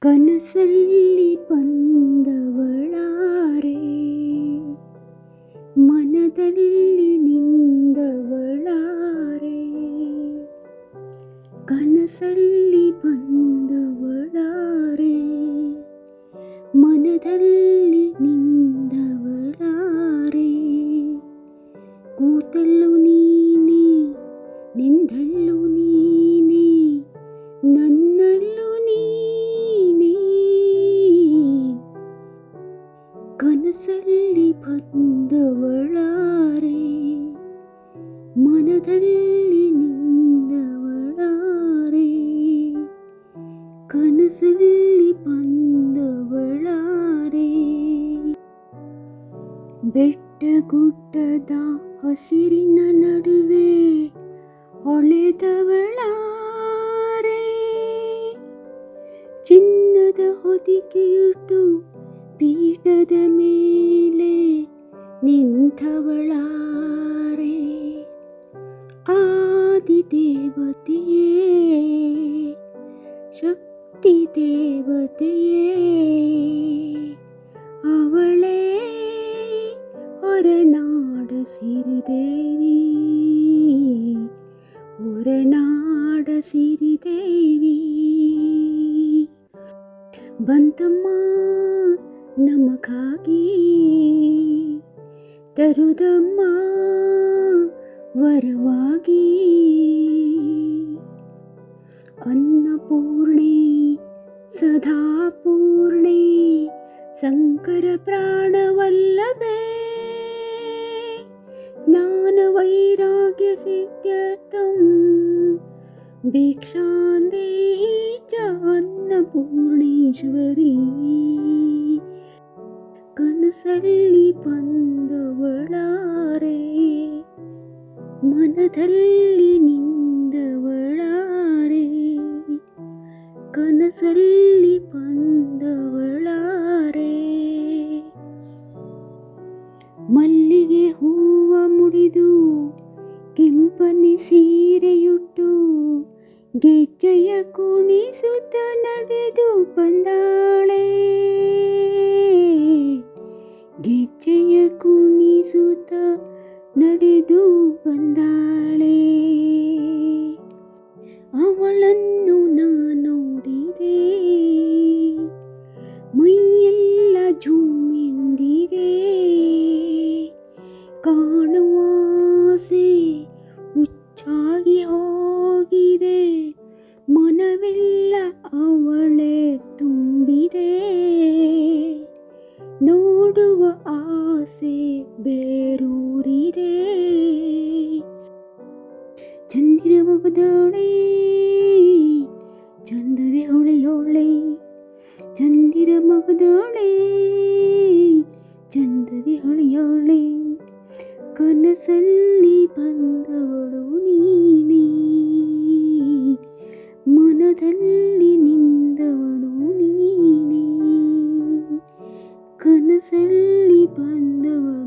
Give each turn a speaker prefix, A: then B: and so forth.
A: ಕನಸಲ್ಲಿ ಬಂದವಳಾರೆ ಮನದಲ್ಲಿ ನಿಂದವಳಾರೆ. ಕನಸಲ್ಲಿ ಬಂದವಳಾರೆ ಮನದಲ್ಲಿ ನಿಂದವಳಾರೆ. ಕೂತಲ್ಲೂ ನೀನೇ ನಿಂದಲ್ಲೂ ನೀನೇ ನನ್ನಲ್ಲೂ ಬಂದವಳಾರೆ ಮನದಲ್ಲಿ ನಿಂದವಳಾರೆ ಕನಸಲ್ಲಿ ಬಂದವಳಾರೆ. ಬೆಟ್ಟ ಗುಡ್ಡದ ಹಸಿರಿನ ನಡುವೆ ಹೊಳೆದವಳಾರೆ. ಚಿನ್ನದ ಹೊದಿಕೆಯುಟ್ಟು ಪೀಠದ ಮೇಲೆ ನಿಂತವಳಾರೆ ಆದಿದೇವತೆಯೇ ಶಕ್ತಿ ದೇವತೆಯೇ ಅವಳೇ ಹೊರನಾಡ ಸಿರಿದೇವಿ ಹೊರನಾಡ ಸಿರಿದೇವಿ ಬಂತಮ್ಮ ನಮಗಾಗಿ ತರುದಮ್ಮ ವರವಾಗಿ ಅನ್ನಪೂರ್ಣೆ ಸದಾ ಪೂರ್ಣೆ ಶಂಕರ ಪ್ರಾಣವಲ್ಲಭೆ ಜ್ಞಾನ ವೈರಾಗ್ಯ ಸಿದ್ಧಾರ್ಥಂ ಭಿಕ್ಷಾಂದೇಶ ಅನ್ನಪೂರ್ಣೇಶ್ವರಿ ಕನಸಲ್ಲಿ ಬಂದವಳಾರೆ. ಮನದಲ್ಲಿ ನಿಂದವಳಾರೆ. ಕನಸಲ್ಲಿ ಬಂದವಳಾರೆ. ಮಲ್ಲಿಗೆ ಹೂವ ಮುಡಿದು ಕೆಂಪನೆ ಸೀರೆಯುಟ್ಟು ಗೆಜ್ಜೆಯ ಕುಣಿಸುತ್ತ ನಡೆದು ಬಂದಾಳೆ. ಕುಣಿಸುತ್ತ ನಡೆದು ಬಂದಾಳೆ. ಅವಳನ್ನು ನಾ ನೋಡಿದೆ. ಚಂದಿರ ಮಗದೋಳೆ ಚಂದದೆ ಹೊಳೆಯೋಳೆ ಚಂದಿರ ಮಗದೋಳೆ ಚಂದದೆ ಹೊಳೆಯೋಳೆ ಕನಸಲ್ಲಿ ಬಂದವಳು ನೀನೇ ಮನದಲ್ಲಿ ನಿಂದವಳು ನೀನೇ ಕನಸಲ್ಲಿ ಬಂದವಳು